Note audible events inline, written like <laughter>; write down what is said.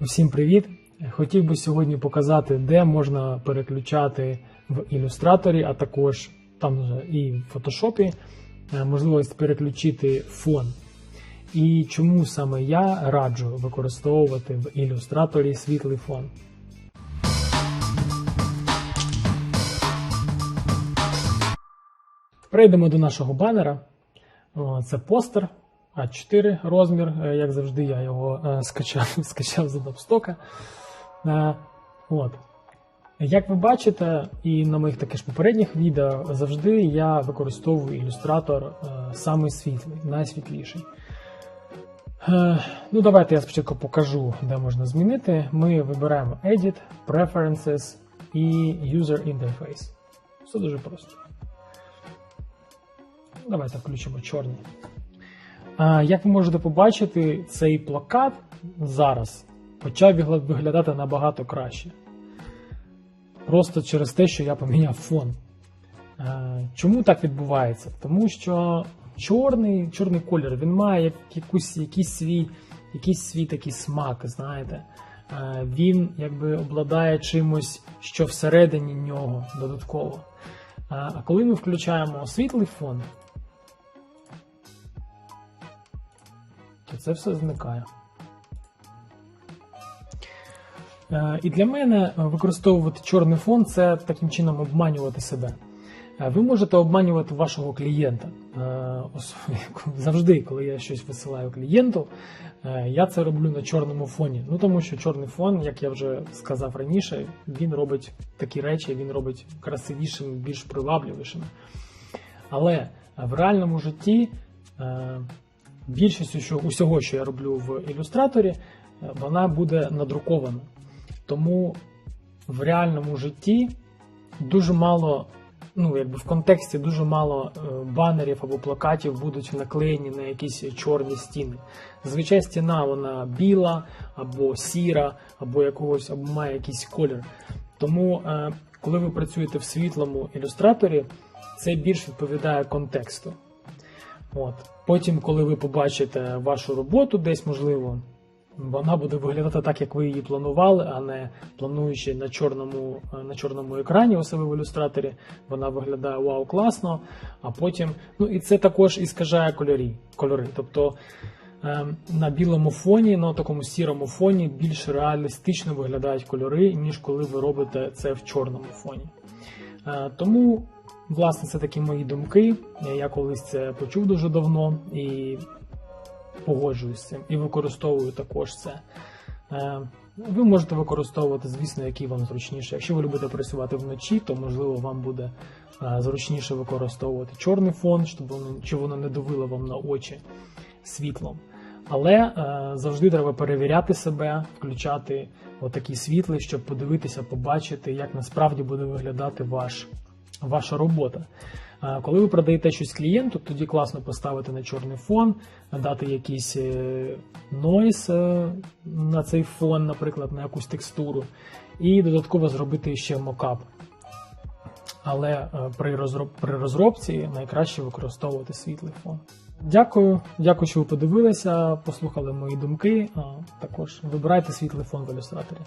Усім привіт! Хотів би сьогодні показати, де можна переключати в ілюстраторі, а також там і в фотошопі е, можливість переключити фон. І чому саме я раджу використовувати в ілюстраторі світлий фон. Перейдемо до нашого банера. Це постер А4 розмір. Е, Як завжди, я його е, скачав, <laughs> скачав з Stock. Е, От. Як ви бачите, і на моїх таких попередніх відео завжди я використовую ілюстратор самий світлий, найсвітліший. Ну, давайте я спочатку покажу, де можна змінити. Ми вибираємо Edit, Preferences і User Interface. Все дуже просто. Давайте включимо чорний. Як ви можете побачити, цей плакат зараз почав виглядати набагато краще. Просто через те, що я поміняв фон. Чому так відбувається? Тому що чорний, чорний колір він має якусь, якийсь свій, якийсь свій такий смак, знаєте. Він якби обладає чимось, що всередині нього додатково. А коли ми включаємо світлий фон, то це все зникає. Е, І для мене використовувати чорний фон це таким чином обманювати себе. Е, Ви можете обманювати вашого клієнта. Е, <laughs> Завжди, коли я щось висилаю клієнту, я це роблю на чорному фоні. Ну тому що чорний фон, як я вже сказав раніше, він робить такі речі, він робить красивішими, більш привабливішими. Але в реальному житті е, більшість усього- що я роблю в ілюстраторі, е, вона буде надрукована. Тому в реальному житті дуже мало, ну якби в контексті дуже мало е, банерів або плакатів будуть наклеєні на якісь чорні стіни. Зазвичай стіна вона біла або сіра, або якогось або має якийсь колір. Тому, е, коли ви працюєте в світлому ілюстраторі, це більш відповідає контексту. От. Потім, коли ви побачите вашу роботу десь, можливо, вона буде виглядати так, як ви її планували, а не плануючи на чорному, на чорному екрані у себе в ілюстраторі. Вона виглядає вау, класно. А потім, ну і це також іскажає кольорі, кольори. Тобто ем, на білому фоні, на такому сірому фоні більш реалістично виглядають кольори, ніж коли ви робите це в чорному фоні. Е, Тому, власне, це такі мої думки. Я колись це почув дуже давно і погоджуюсь з цим і використовую також це. Е, Ви можете використовувати, звісно, який вам зручніше. Якщо ви любите працювати вночі, то можливо вам буде е, зручніше використовувати чорний фон, щоб воно, щоб воно не давило вам на очі світлом. Але е, завжди треба перевіряти себе, включати отакий світлий, щоб подивитися, побачити, як насправді буде виглядати ваш, ваша робота. Коли ви продаєте щось клієнту, тоді класно поставити на чорний фон, дати якийсь е, нойс е, на цей фон, наприклад, на якусь текстуру, і додатково зробити ще мокап. Але е, при, розроб, при розробці найкраще використовувати світлий фон. Дякую, дякую, що ви подивилися, послухали мої думки. Також вибирайте світлий фон в ілюстраторі.